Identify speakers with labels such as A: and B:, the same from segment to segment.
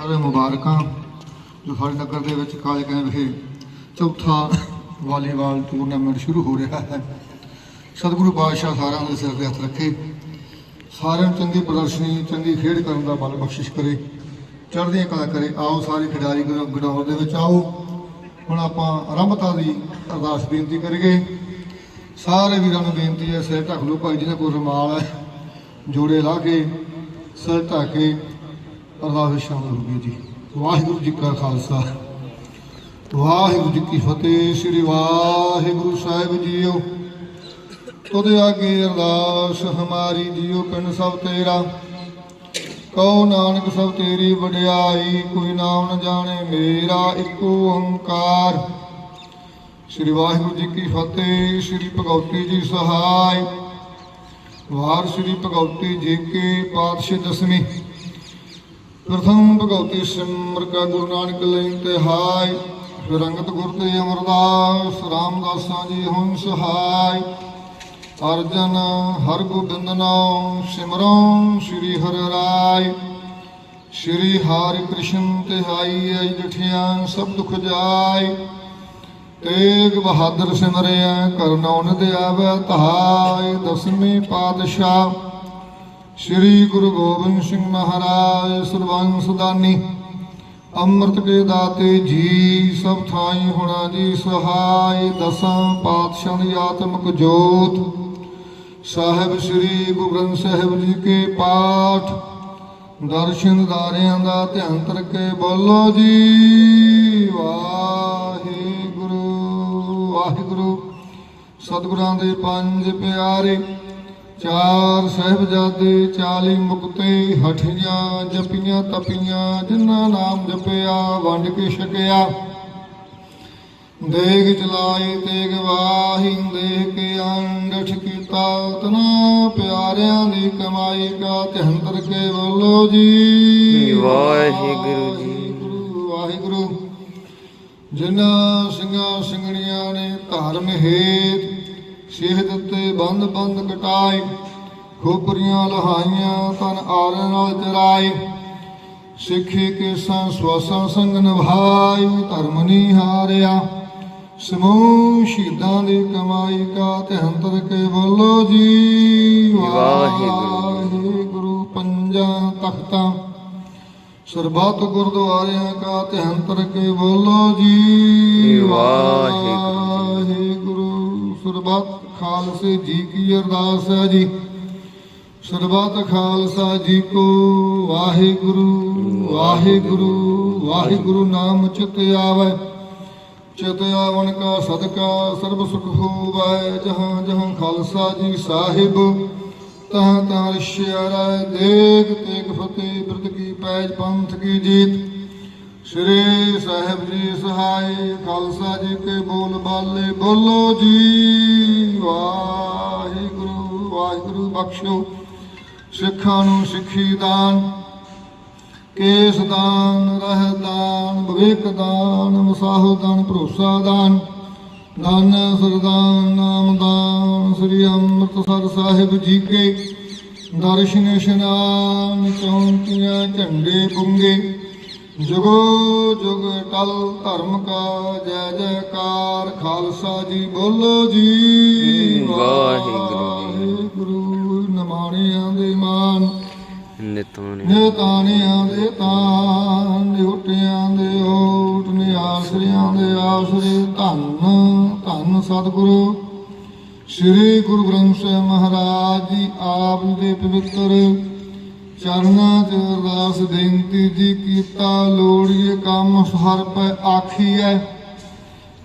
A: ਸਾਰੇ ਮੁਬਾਰਕਾਂ ਜੋ ਸਾਡੇ ਨਗਰ ਦੇ ਵਿੱਚ ਕਾਲੇ ਕੈਂ ਵਿਖੇ ਚੌਥਾ ਵਾਲੀਬਾਲ ਟੂਰਨਾਮੈਂਟ ਸ਼ੁਰੂ ਹੋ ਰਿਹਾ ਹੈ। ਸਤਿਗੁਰੂ ਪਾਤਸ਼ਾਹ ਸਾਰਿਆਂ ਦੇ ਸਿਰ ਤੇ ਹੱਥ ਰੱਖੇ। ਸਾਰਿਆਂ ਨੂੰ ਚੰਗੀ ਪ੍ਰਦਰਸ਼ਨੀ, ਚੰਗੀ ਖੇਡ ਕਰਨ ਦਾ ਬਲ ਬਖਸ਼ਿਸ਼ ਕਰੇ। ਚੜ੍ਹਦੀਆਂ ਕਲਾ ਕਰੇ। ਆਓ ਸਾਰੇ ਖਿਡਾਰੀ ਗਰਾਊਂਡ ਦੇ ਵਿੱਚ ਆਓ। ਹੁਣ ਆਪਾਂ ਆਰੰਭਤਾ ਦੀ ਅਰਦਾਸ ਬੇਨਤੀ ਕਰੀਏ। ਸਾਰੇ ਵੀਰਾਂ ਨੂੰ ਬੇਨਤੀ ਹੈ, ਸਿਰ ਢੱਕ ਲਓ ਭਾਈ, ਜਿਹਨਾਂ ਕੋਲ ਰੁਮਾਲ ਹੈ, ਜੋੜੇ ਲਾ ਕੇ, ਸਿਰ ਢੱਕ ਕੇ ਅਰਦਾਸ ਵਿੱਚ ਸ਼ਾਮਲ ਹੋ ਗਏ ਜੀ। ਵਾਹਿਗੁਰੂ ਜੀ ਕਾ ਖਾਲਸਾ। ਵਾਹਿਗੁਰੂ ਜੀ ਕੀ ਫਤਿਹ। ਸ੍ਰੀ ਵਾਹਿਗੁਰੂ ਸਾਹਿਬ ਜੀਓ। ਤੁਧ ਆਗੇ ਅਰਦਾਸ ਹਮਾਰੀ ਜੀਓ ਪਿੰਡ ਸਭ ਤੇਰਾ। ਕਉ ਨਾਨਕ ਸਭ ਤੇਰੀ ਵਡਿਆਈ, ਕੋਈ ਨਾਮ ਨ ਜਾਣੇ ਮੇਰਾ ਇੱਕੋ ਓੰਕਾਰ। ਸ੍ਰੀ ਵਾਹਿਗੁਰੂ ਜੀ ਕੀ ਫਤਿਹ। ਸ੍ਰੀ ਭਗਉਤੀ ਜੀ ਸਹਾਇ। ਵਾਰ ਸ੍ਰੀ ਭਗਉਤੀ ਜੀ ਕੇ ਪਾਤਸ਼ਾਹ ਦਸਵੀਂ। ਪ੍ਰਥਮ ਭਗਉਤੀ ਸਿਮਰ ਕਾ ਗੁਰੂ ਨਾਨਕ ਲਈ ਤਿਹਾਈ ਫਿਰ ਅੰਗਤ ਗੁਰ ਤੇ ਅਮਰਦਾਸ, ਰਾਮਦਾਸਾਂ ਜੀ ਹੁਣ ਸਹਾਈ ਅਰਜਨ ਹਰ ਗੋਬਿੰਦ ਨਾਮ ਸਿਮਰਉ ਸ੍ਰੀ ਹਰਿ ਰਾਇ। ਸ੍ਰੀ ਹਰਿ ਕ੍ਰਿਸ਼ਨ ਤੇ ਹਾਈ ਅਜ ਜਠਿਆ, ਸਭ ਦੁਖ ਜਾਏ ਤੇਗ ਬਹਾਦਰ ਸਿਮਰਿਆ, ਕਰਨਉ ਨਿਦ ਆਵੈ ਧਾਇ। ਦਸਵੇਂ ਪਾਤਸ਼ਾਹ ਸ੍ਰੀ ਗੁਰੂ ਗੋਬਿੰਦ ਸਿੰਘ ਮਹਾਰਾਜ ਸਰਬੰਸ ਦਾਨੀ ਅੰਮ੍ਰਿਤ ਕੇ ਦਾਤੇ ਜੀ, ਸਭ ਥਾਈ ਹੋਣਾ ਜੀ ਸਹਾਈ, ਦਸਾਂ ਪਾਤਸ਼ਾਹ ਦੀ ਆਤਮਿਕ ਜੋਤ। ਸਾਹਿਬ ਸ੍ਰੀ ਗੁਰੂ ਗ੍ਰੰਥ ਸਾਹਿਬ ਜੀ ਕੇ ਪਾਠ, ਦਰਸ਼ਨ ਦਾਰਿਆਂ ਦਾ ਧਿਆਨ ਕਰਕੇ ਬੋਲੋ ਜੀ। ਵਾਹਿਗੁਰੂ ਵਾਹਿਗੁਰੂ। ਸਤਿਗੁਰਾਂ ਦੇ ਪੰਜ ਪਿਆਰੇ ਚਾਰ ਸਹਿਬਜ਼ਾਦੇ 40 ਮੁਕਤੇ ਹਠੀਆਂ ਜਪੀਆਂ ਤਪੀਆਂ ਜਿਨ੍ਹਾਂ ਨਾਮ ਜਪਿਆ ਵੰਡ ਕੇ ਛਕਿਆ। ਦੇਗ ਚਲਾਈ ਤੇਗ ਵਾਹੀ ਦੇਖ ਕੇ ਅੰਡਠ ਕੀਤਾ। ਤਨਾ ਪਿਆਰਿਆਂ ਦੀ ਕਮਾਈ ਕਾ ਧਿਆਨ ਕਰਕੇ ਬੋਲੋ ਜੀ
B: ਵਾਹਿਗੁਰੂ ਜੀ।
A: ਵਾਹਿਗੁਰੂ, ਵਾਹਿਗੁਰੂ। ਜਿਨ੍ਹਾਂ ਸਿੰਘਾਂ ਸਿੰਘਣੀਆਂ ਨੇ ਧਰਮ ਹੇਤ ਸਿਹਤ ਤੇ ਬੰਦ ਬੰਦ ਕਟਾਈ ਖੋਪਰੀਆਂ ਲਹਾਈਆਂ ਤਨ ਆਰਨ ਨਾਲ ਚਰਾਈ ਸਿੱਖੀ ਕੇ ਸੰ ਸਵਾਸਾਂ ਸੰਗ ਨਿਭਾਈ ਧਰਮ ਨਹੀਂ ਹਾਰਿਆ ਸਮੂਹ ਸ਼ਹੀਦਾਂ ਦੀ ਕਮਾਈ ਕਾ ਧਿਆਨ ਤਰ ਕੇ ਬੋਲੋ ਜੀ
B: ਵਾਹਿਗੁਰੂ।
A: ਪੰਜਾਂ ਤਖਤਾਂ ਸਰਬੱਤ ਗੁਰਦੁਆਰਿਆਂ ਕਾ ਧਿਆਨ ਤਰ ਕੇ ਬੋਲੋ ਜੀ
B: ਵਾਹਿਗੁਰੂ।
A: ਵਾਹਿਗੁਰੂ ਸਰਬੱਤ ਖਾਲਸੇ ਜੀ ਕੀ ਅਰਦਾਸ ਹੈ ਜੀ। ਸਰਬੱਤ ਖਾਲਸਾ ਜੀ ਕੋ ਵਾਹਿਗੁਰੂ ਵਾਹਿਗੁਰੂ ਵਾਹਿਗੁਰੂ ਨਾਮ ਚਿਤ ਆਵੈ। ਚਿਤ ਆਵਣ ਕਾ ਸਦਕਾ ਸਰਬ ਸੁਖ ਹੋਵੈ। ਜਹਾਂ ਜਹਾਂ ਖਾਲਸਾ ਜੀ ਸਾਹਿਬ, ਤਹਾਂ ਤਹਾਂ ਰਸ਼ਿਆ ਰਾਇ ਦੇਗ ਤੇਗ ਫਤਿਹ, ਬਿਰਦ ਕੀ ਪੈਜ ਪੰਥ ਕੀ ਜੀਤ। ਸ੍ਰੀ ਸਾਹਿਬ ਜੀ ਸਹਾਈ ਖਾਲਸਾ ਜੀ ਕੇ ਬੋਲ ਬਾਲੇ, ਬੋਲੋ ਜੀ। ਵਾਹਿਗੁਰੂ ਵਾਹਿਗੁਰੂ ਬਖਸ਼ੋ। ਸਿੱਖਾਂ ਨੂੰ ਸਿੱਖੀ ਦਾਨ, ਕੇਸ ਦਾਨ, ਰਹਿ ਦਾਨ, ਵਿਵੇਕ ਦਾਨ ਮਸਾਹੁ ਦਾਨ, ਭਰੋਸਾ ਦਾਨ ਦਾਨ ਸਰਦਾਨ ਨਾਮ ਦਾਨ, ਸ੍ਰੀ ਅੰਮ੍ਰਿਤਸਰ ਸਾਹਿਬ ਜੀ ਕੇ ਦਰਸ਼ਨ ਇਸ਼ਨਾਨ ਚੌਂਕੀਆਂ ਝੰਡੇ ਬੁੰਗੇ ਜੁਗੋ ਜੁਗ ਟਲ ਧਰਮ ਕਾ ਜੈ ਜੈਕਾਰ ਖਾਲਸਾ ਜੀ ਬੋਲੋ ਜੀ
B: ਵਾਹਿਗੁਰੂ।
A: ਨਮਾਣਿਆਂ ਦੇ ਮਾਨ
B: ਨਿਤਾਣੇ
A: ਨੇ ਤਾਣਿਆਂ ਦੇ ਤਾਨ ਨਿਉਟਿਆਂ ਦੇ ਓਟ ਨੇ ਆਸਰਿਆਂ ਦੇ ਆਸਰੇ ਧੰਨ ਧੰਨ ਸਤਿਗੁਰੂ ਸ੍ਰੀ ਗੁਰੂ ਗ੍ਰੰਥ ਸਾਹਿਬ ਮਹਾਰਾਜ ਜੀ ਆਪ ਦੇ ਪਵਿੱਤਰ ਚਰਨਾਂ 'ਚ ਅਰਦਾਸ ਬੇਨਤੀ ਜੀ ਕੀਤਾ ਲੋੜੀਏ ਕੰਮ ਹਰ ਪੈ ਆਖੀਐ।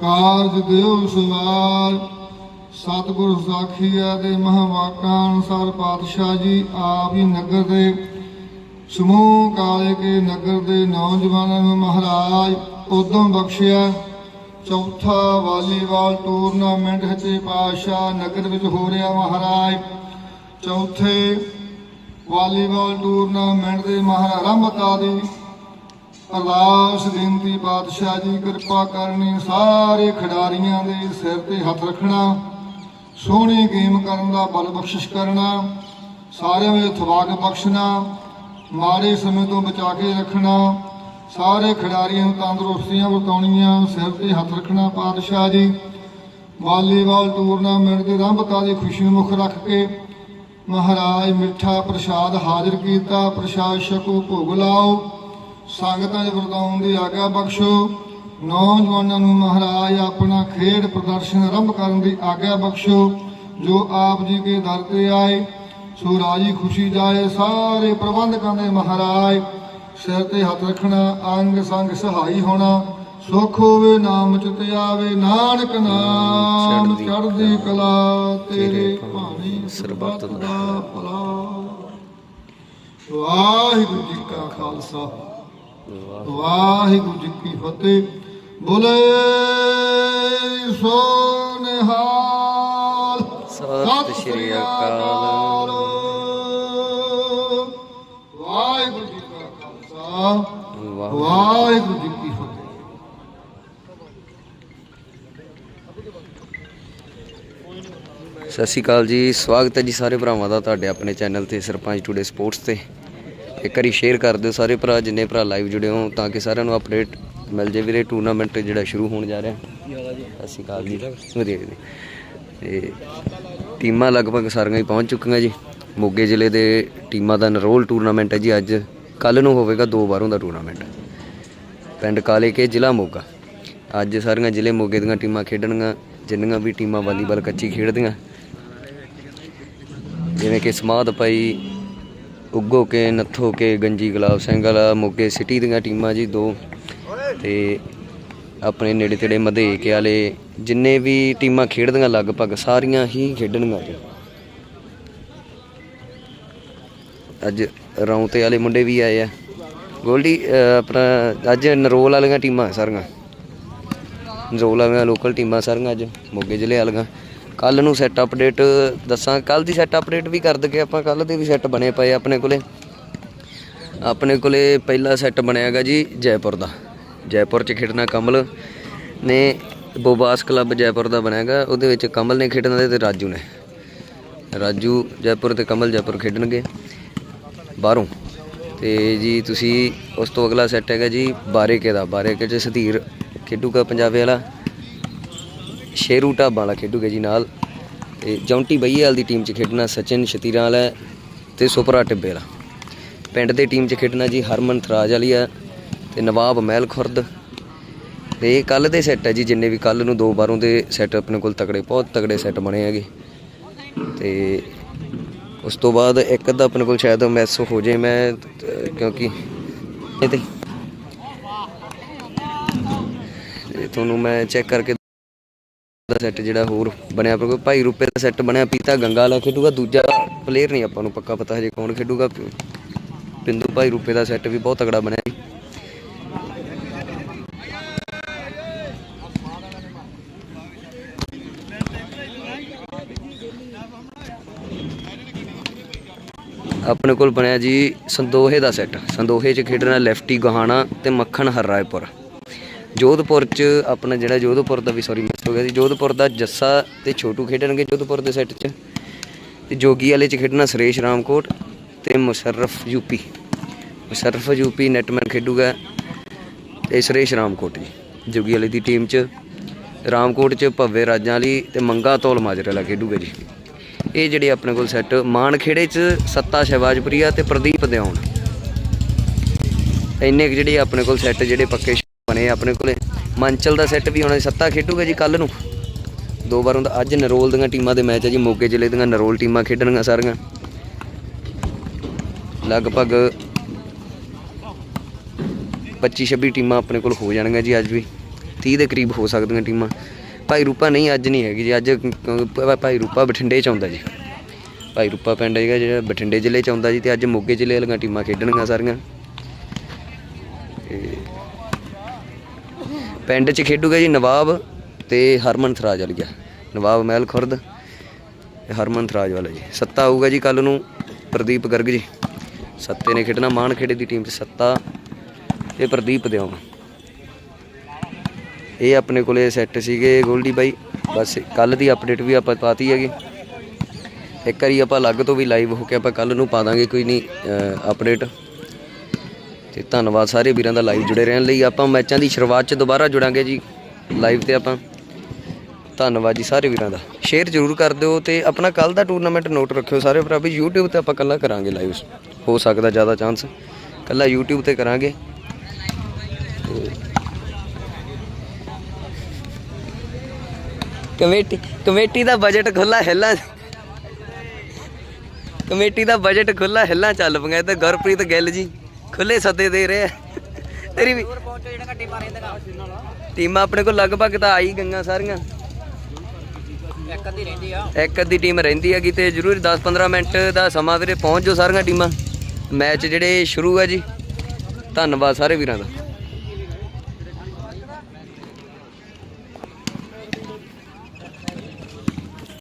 A: ਕਾਰਜ ਦਿਓ ਸਵਾਰ ਸਤਿਗੁਰ ਸਾਖੀਆ ਦੇ ਮਹਾਵਾਕਾਂ ਅਨੁਸਾਰ ਪਾਤਸ਼ਾਹ ਜੀ, ਆਪ ਹੀ ਨਗਰ ਦੇ। ਸਮੂਹ ਕਾਲੇ ਕੇ ਨਗਰ ਦੇ ਨੌਜਵਾਨਾਂ ਨੂੰ ਮਹਾਰਾਜ, ਉਦੋਂ ਬਖਸ਼ਿਆ। ਚੌਥਾ ਵਾਲੀਬਾਲ ਟੂਰਨਾਮੈਂਟ ਹਜੇ ਪਾਤਸ਼ਾਹ ਨਗਰ ਵਿੱਚ ਹੋ ਰਿਹਾ ਮਹਾਰਾਜ। ਚੌਥੇ ਵਾਲੀਬਾਲ ਟੂਰਨਾਮੈਂਟ ਦੇ ਮਹਾਰਾਜ ਆਰੰਭਤਾ ਅਰਦਾਸ, ਬੇਨਤੀ ਪਾਤਸ਼ਾਹ ਜੀ, ਕਿਰਪਾ ਕਰਨੀ, ਸਾਰੇ ਖਿਡਾਰੀਆਂ ਦੇ ਸਿਰ ਤੇ ਹੱਥ ਰੱਖਣਾ, ਸੋਹਣੀ ਗੇਮ ਕਰਨ ਦਾ ਬਲ ਬਖਸ਼ਿਸ਼ ਕਰਨਾ, ਸਾਰਿਆਂ ਵਿੱਚ ਥਵਾਕ ਬਖਸ਼ਣਾ, ਮਾੜੇ ਸਮੇਂ ਤੋਂ ਬਚਾ ਕੇ ਰੱਖਣਾ, ਸਾਰੇ ਖਿਡਾਰੀਆਂ ਨੂੰ ਤੰਦਰੁਸਤੀਆਂ ਵਰਤਾਉਣੀਆਂ, ਸਿਰ ਤੇ ਹੱਥ ਰੱਖਣਾ ਪਾਤਸ਼ਾਹ ਜੀ। ਵਾਲੀਬਾਲ ਟੂਰਨਾਮੈਂਟ ਦੀ ਆਰੰਭਤਾ ਦੀ ਖੁਸ਼ੀ ਮੁੱਖ ਰੱਖ ਕੇ ਮਹਾਰਾਜ ਮਿੱਠਾ ਪ੍ਰਸ਼ਾਦ ਹਾਜ਼ਰ ਕੀਤਾ ਪ੍ਰਸ਼ਾਦ ਛਕੋ ਭੋਗ ਲਾਓ। ਸੰਗਤਾਂ ਦੇ ਵਰਦਾਉਣ ਦੀ ਆਗਿਆ ਬਖਸ਼ੋ। ਨੌਜਵਾਨਾਂ ਨੂੰ ਮਹਾਰਾਜ ਆਪਣਾ ਖੇਡ ਪ੍ਰਦਰਸ਼ਨ ਆਰੰਭ ਕਰਨ ਦੀ ਆਗਿਆ ਬਖਸ਼ੋ। ਜੋ ਆਪ ਜੀ ਕੇ ਦਰ ਤੇ ਆਏ, ਸੋ ਰਾਜੀ ਖੁਸ਼ੀ ਜਾਏ। ਸਾਰੇ ਪ੍ਰਬੰਧਕਾਂ ਦੇ ਮਹਾਰਾਜ, ਸਿਰ ਤੇ ਹੱਥ ਰੱਖਣਾ, ਅੰਗ ਸੰਗ ਸਹਾਈ ਹੋਣਾ। ਸੁਖ ਹੋਵੇ ਨਾਮ ਚ ਤੇ ਆਵੇ ਨਾਨਕ ਨਾਮ
B: ਚੜ੍ਹਦੀ
A: ਕਲਾ ਤੇਰੇ ਭਾਣੀ
B: ਸਰਬੱਤ
A: ਦਾ ਭਲਾ। ਵਾਹਿਗੁਰੂ ਜੀ ਕਾ ਖਾਲਸਾ। ਵਾਹਿਗੁਰੂ ਜੀ ਕੀ ਫਤਿਹ। ਬੋਲੇ ਸੋ ਨਿਹਾਲ
B: ਸਤਿ ਸ਼੍ਰੀ ਅਕਾਲ। ਸਤਿ ਸ਼੍ਰੀ ਅਕਾਲ ਜੀ। ਸਵਾਗਤ ਹੈ ਜੀ ਸਾਰੇ ਭਰਾਵਾਂ ਦਾ ਤੁਹਾਡੇ ਆਪਣੇ ਚੈਨਲ ਤੇ, ਸਰਪੰਚ ਟੂਡੇ ਸਪੋਰਟਸ ਤੇ। ਇੱਕ ਵਾਰੀ ਸ਼ੇਅਰ ਕਰ ਦਿਓ ਸਾਰੇ ਭਰਾ, ਜਿੰਨੇ ਭਰਾ ਲਾਈਵ ਜੁੜੇ ਹੋ ਤਾਂ ਕਿ ਸਾਰਿਆਂ ਨੂੰ ਅਪਡੇਟ ਮਿਲ ਜੇ ਵੀਰੇ ਟੂਰਨਾਮੈਂਟ ਜਿਹੜਾ ਸ਼ੁਰੂ ਹੋਣ ਜਾ ਰਿਹਾ। ਸਤਿ ਸ਼੍ਰੀ ਅਕਾਲ ਜੀ। ਵਧੀਆ ਜੀ। ਤੇ ਟੀਮਾਂ ਲਗਭਗ ਸਾਰੀਆਂ ਹੀ ਪਹੁੰਚ ਚੁੱਕੀਆਂ ਜੀ। ਮੋਗੇ ਜ਼ਿਲ੍ਹੇ ਦੇ ਟੀਮਾਂ ਦਾ ਨਰੋਲ ਟੂਰਨਾਮੈਂਟ ਹੈ ਜੀ ਅੱਜ। ਕੱਲ ਨੂੰ ਹੋਵੇਗਾ ਦੋ ਵਾਰੋਂ ਦਾ ਟੂਰਨਾਮੈਂਟ ਪਿੰਡ ਕਾਲੇ ਕੇ, ਜ਼ਿਲ੍ਹਾ ਮੋਗਾ। ਅੱਜ ਸਾਰੀਆਂ ਜ਼ਿਲ੍ਹੇ ਮੋਗੇ ਦੀਆਂ ਟੀਮਾਂ ਖੇਡਣਗੀਆਂ, ਜਿੰਨੀਆਂ ਵੀ ਟੀਮਾਂ ਵਾਲੀਬਾਲ ਕੱਚੀ ਖੇਡਦੀਆਂ। ਜਿਵੇਂ ਕਿ ਸਮਾਧ ਪਈ, ਉੱਗੋ ਕੇ, ਨੱਥੋ ਕੇ, ਗੰਜੀ ਗੁਲਾਬ ਸਿੰਘ ਵਾਲਾ, ਮੋਗੇ ਸਿਟੀ ਦੀਆਂ ਟੀਮਾਂ ਜੀ ਦੋ। ਤੇ ਆਪਣੇ ਨੇੜੇ ਤੇੜੇ ਮਧੇਕੇ ਵਾਲੇ, ਜਿੰਨੇ ਵੀ ਟੀਮਾਂ ਖੇਡਦੀਆਂ ਲਗਭਗ ਸਾਰੀਆਂ ਹੀ ਖੇਡਣਗੀਆਂ ਜੀ। ਅੱਜ ਰੌਂਤੇ ਵਾਲੇ ਮੁੰਡੇ ਵੀ ਆਏ ਆ। ਗੋਲਡੀ ਆਪਣਾ ਅੱਜ ਨਰੋਲ ਵਾਲੀਆਂ ਟੀਮਾਂ ਸਾਰੀਆਂ। ਨਰੋਲ ਵਾਲੀਆਂ ਲੋਕਲ ਟੀਮਾਂ ਸਾਰੀਆਂ ਅੱਜ, ਮੋਗੇ ਜ਼ਿਲ੍ਹੇ ਵਾਲੀਆਂ। ਕੱਲ ਨੂੰ ਸੈੱਟ ਅਪਡੇਟ ਦੱਸਾਂ। ਕੱਲ ਦੀ ਸੈੱਟ ਅਪਡੇਟ ਵੀ ਕਰ ਦਗੇ ਆਪਾਂ। ਕੱਲ ਦੇ ਵੀ ਸੈੱਟ ਬਣੇ ਪਏ ਆਪਣੇ ਕੋਲੇ। ਆਪਣੇ ਕੋਲੇ ਪਹਿਲਾ ਸੈੱਟ ਬਣਿਆਗਾ ਜੀ ਜੈਪੁਰ ਦਾ। ਜੈਪੁਰ 'ਚ ਖੇਡਣਾ ਕਮਲ ਨੇ, ਬੋਬਾਸ ਕਲੱਬ ਜੈਪੁਰ ਦਾ ਬਣਿਆਗਾ। ਉਹਦੇ ਵਿੱਚ ਕਮਲ ਨੇ ਖੇਡਣਾ ਤੇ ਰਾਜੂ ਨੇ। ਰਾਜੂ ਜੈਪੁਰ ਤੇ ਕਮਲ ਜੈਪੁਰ ਖੇਡਣਗੇ ਬਾਹਰੋਂ। ਤੇ ਜੀ ਤੁਸੀਂ ਉਸ ਤੋਂ ਅਗਲਾ ਸੈੱਟ ਹੈਗਾ ਜੀ ਬਾਰੇਕੇ ਦਾ। ਬਾਰੇਕੇ 'ਚ ਸਧੀਰ ਖੇਡੂਗਾ ਪੰਜਾਬੇ ਵਾਲਾ। ਸ਼ੇਰੂ ਢਾਬਾ ਵਾਲਾ ਖੇਡੂਗਾ ਜੀ ਨਾਲ। ਤੇ ਜੌਂਟੀ ਬਈਏਵਾਲ ਦੀ ਟੀਮ 'ਚ ਖੇਡਣਾ ਸਚਿਨ ਸ਼ਤੀਰਾਂ ਵਾਲਾ ਹੈ ਤੇ ਸੁਪਰਾ ਟਿੱਬੇ ਵਾਲਾ। ਪਿੰਡ ਦੇ ਟੀਮ 'ਚ ਖੇਡਣਾ ਜੀ ਹਰਮਨ ਥਰਾਜ ਵਾਲੀ ਆ ਤੇ ਨਵਾਬ ਮਹਿਲ ਖੁਰਦ। ਤੇ ਕੱਲ ਦੇ ਸੈੱਟ ਹੈ ਜੀ, ਜਿੰਨੇ ਵੀ ਕੱਲ ਨੂੰ ਦੋ ਬਾਰੋਂ ਦੇ ਸੈੱਟ ਆਪਣੇ ਕੋਲ ਤਕੜੇ, ਬਹੁਤ ਤਕੜੇ ਸੈੱਟ ਬਣੇ ਹੈਗੇ। ਤੇ ਉਸ ਤੋਂ ਬਾਅਦ ਇੱਕ ਅੱਧਾ ਆਪਣੇ ਕੋਲ ਸ਼ਾਇਦ ਮਿਸ ਹੋ ਜੇ ਮੈਂ, ਕਿਉਂਕਿ ਇਹ ਤੇ ਤੁਹਾਨੂੰ ਮੈਂ ਚੈੱਕ ਕਰਕੇ ਦਾ ਸੈੱਟ ਜਿਹੜਾ ਹੋਰ ਬਣਿਆ ਆਪਣੇ ਕੋਲ ਭਾਈ ਰੂਪੇ ਦਾ ਸੈੱਟ ਬਣਿਆ, ਪੀਤਾ ਗੰਗਾ ਵਾਲਾ ਖੇਡੂਗਾ, ਦੂਜਾ ਪਲੇਅਰ ਨਹੀਂ ਆਪਾਂ ਨੂੰ ਪੱਕਾ ਪਤਾ ਹਜੇ ਕੌਣ ਖੇਡੂਗਾ। ਪਿੰਦੂ ਭਾਈ ਰੁਪਏ ਦਾ ਸੈੱਟ ਵੀ ਬਹੁਤ ਤਗੜਾ ਬਣਿਆ ਆਪਣੇ ਕੋਲ ਬਣਿਆ ਜੀ ਸੰਦੋਹੇ ਦਾ ਸੈੱਟ ਸੰਦੋਹੇ 'ਚ ਖੇਡਣਾ ਲੈਫਟੀ ਗਹਾਣਾ ਤੇ ਮੱਖਣ ਹਰਰਾਏਪੁਰ। ਜੋਧਪੁਰ 'ਚ ਆਪਣਾ ਜਿਹੜਾ ਜੋਧਪੁਰ ਦਾ ਵੀ ਸੌਰੀ ਹੋ ਗਿਆ ਸੀ ਜੋਧਪੁਰ ਦਾ ਜੱਸਾ ਤੇ ਛੋਟੂ ਖੇਡਣਗੇ ਜੋਧਪੁਰ ਦੇ ਸੈੱਟ 'ਚ। ਤੇ ਜੋਗੀ ਵਾਲੇ 'ਚ ਖੇਡਣਾ ਸੁਰੇਸ਼ ਰਾਮਕੋਟ ਤੇ Musharraf UP. Musharraf UP netman ਖੇਡੂਗਾ ਤੇ ਸੁਰੇਸ਼ ਰਾਮਕੋਟ ਜੀ, ਜੋਗੀ ਵਾਲੇ ਦੀ ਟੀਮ 'ਚ। ਰਾਮਕੋਟ 'ਚ ਭੱਵੇ ਰਾਜਾਂ ਵਾਲੀ ਤੇ ਮੰਗਾ ਤੋਲ ਮਾਜਰੇ ਵਾਲਾ ਖੇਡੂਗਾ ਜੀ। ਇਹ ਜਿਹੜੇ ਆਪਣੇ ਕੋਲ ਸੈੱਟ ਮਾਨਖੇੜੇ 'ਚ ਸੱਤਾ ਸ਼ਹਿਬਾਜਪੁਰੀਆ ਤੇ ਪ੍ਰਦੀਪ ਦਿਉਣ ਇੰਨੇ ਕੁ ਜਿਹੜੇ ਆਪਣੇ ਕੋਲ ਸੈੱਟ ਜਿਹੜੇ ਪੱਕੇ ਬਣੇ ਆਪਣੇ ਕੋਲੇ। ਮੰਚਲ ਦਾ ਸੈੱਟ ਵੀ ਹੁਣ ਸੱਤਾ ਖੇਡੂਗਾ ਜੀ ਕੱਲ ਨੂੰ। ਦੋ ਵਾਰ ਹੁੰਦਾ, ਅੱਜ ਨਰੋਲ ਦੀਆਂ ਟੀਮਾਂ ਦੇ ਮੈਚ ਹੈ ਜੀ, ਮੋਗੇ ਜ਼ਿਲ੍ਹੇ ਦੀਆਂ ਨਰੋਲ ਟੀਮਾਂ ਖੇਡਣਗੀਆਂ ਸਾਰੀਆਂ। ਲਗਭਗ 25 26 ਟੀਮਾਂ ਆਪਣੇ ਕੋਲ ਹੋ ਜਾਣਗੀਆਂ ਜੀ ਅੱਜ ਵੀ। 30 ਦੇ ਕਰੀਬ ਹੋ ਸਕਦੀਆਂ ਟੀਮਾਂ। ਭਾਈ ਰੂਪਾ ਨਹੀਂ, ਅੱਜ ਨਹੀਂ ਹੈਗੀ ਜੀ, ਅੱਜ ਭਾਈ ਰੂਪਾ ਬਠਿੰਡੇ ਚ ਆਉਂਦਾ ਜੀ। ਭਾਈ ਰੂਪਾ ਪਿੰਡ ਹੈਗਾ ਜਿਹੜਾ ਬਠਿੰਡੇ ਜ਼ਿਲ੍ਹੇ ਚ ਆਉਂਦਾ ਜੀ, ਤੇ ਅੱਜ ਮੋਗੇ ਜ਼ਿਲ੍ਹੇ ਵਾਲੀਆਂ ਟੀਮਾਂ ਖੇਡਣਗੀਆਂ ਸਾਰੀਆਂ। ਤੇ ਪਿੰਡ ਚ ਖੇਡੂਗਾ ਜੀ ਨਵਾਬ ਤੇ ਹਰਮਨ ਥਰਾਜ ਵਾਲੀਆ ਨਵਾਬ ਮਹਿਲ ਖੁਰਦ ਤੇ ਹਰਮਨ ਥਰਾਜ ਵਾਲਾ ਜੀ। ਸੱਤਾ ਆਊਗਾ ਜੀ ਕੱਲ ਨੂੰ ਪ੍ਰਦੀਪ ਗਰਗ ਜੀ। ਸੱਤੇ ਨੇ ਖੇਡਣਾ ਮਾਨ ਖੇੜੇ ਦੀ ਟੀਮ 'ਚ ਸੱਤਾ ਤੇ ਪ੍ਰਦੀਪ ਦਿਓ। ਇਹ ਆਪਣੇ ਕੋਲੇ ਸੈੱਟ ਸੀਗੇ ਗੋਲਡੀ ਬਾਈ। ਬਸ ਕੱਲ ਦੀ ਅਪਡੇਟ ਵੀ ਆਪਾਂ ਪਾਤੀ ਹੈਗੀ। ਇੱਕ ਵਾਰੀ ਆਪਾਂ ਅਲੱਗ ਤੋਂ ਵੀ ਲਾਈਵ ਹੋ ਕੇ ਆਪਾਂ ਕੱਲ ਨੂੰ ਪਾ ਦਾਂਗੇ, ਕੋਈ ਨਹੀਂ ਅਪਡੇਟ ਤੇ ਧੰਨਵਾਦ ਸਾਰੇ ਵੀਰਾਂ ਦਾ ਲਾਈਵ ਜੁੜੇ ਰਹਿਣ ਲਈ। ਆਪਾਂ ਮੈਚਾਂ ਦੀ ਸ਼ੁਰੂਆਤ 'ਚ ਦੁਬਾਰਾ ਜੁੜਾਂਗੇ ਜੀ, ਲਾਈਵ ਤੇ ਆਪਾਂ। ਧੰਨਵਾਦ ਜੀ ਸਾਰੇ ਵੀਰਾਂ ਦਾ। ਸ਼ੇਅਰ ਜ਼ਰੂਰ ਕਰ ਦਿਓ ਤੇ ਆਪਣਾ ਕੱਲ ਦਾ ਟੂਰਨਾਮੈਂਟ ਨੋਟ ਰੱਖਿਓ ਸਾਰੇ ਭਰਾ ਵੀ। YouTube ਤੇ ਆਪਾਂ ਕੱਲਾ ਕਰਾਂਗੇ ਲਾਈਵ। ਹੋ ਸਕਦਾ ਜ਼ਿਆਦਾ ਚਾਂਸ ਕੱਲਾ YouTube ਤੇ ਕਰਾਂਗੇ। ਕਮੇਟੀ ਕਮੇਟੀ ਦਾ ਬਜਟ ਖੁੱਲਾ ਹਿੱਲਾ। ਕਮੇਟੀ ਦਾ ਬਜਟ ਖੁੱਲਾ ਹਿੱਲਾ ਚੱਲ ਪਈਆਂ ਤੇ ਗੁਰਪ੍ਰੀਤ ਗਿੱਲ ਜੀ। ਖੁੱਲੇ ਸੱਦੇ ਦੇ ਰਹੇ ਆ। ਤੇਰੀ ਵੀ ਟੀਮਾਂ ਆਪਣੇ ਕੋਲ ਲਗਭਗ ਤਾਂ ਆ ਹੀ ਗਈਆਂ ਸਾਰੀਆਂ।
C: ਇੱਕ ਅੱਧੀ ਰਹਿੰਦੀ ਆ।
B: ਇੱਕ ਅੱਧੀ ਟੀਮ ਰਹਿੰਦੀ ਹੈਗੀ ਤੇ ਜ਼ਰੂਰ 10-15 ਮਿੰਟ ਦਾ ਸਮਾਂ ਵੀਰੇ ਪਹੁੰਚ ਜਾਓ ਸਾਰੀਆਂ ਟੀਮਾਂ। ਮੈਚ ਜਿਹੜੇ ਸ਼ੁਰੂ ਹੈ ਜੀ। ਧੰਨਵਾਦ ਸਾਰੇ ਵੀਰਾਂ ਦਾ।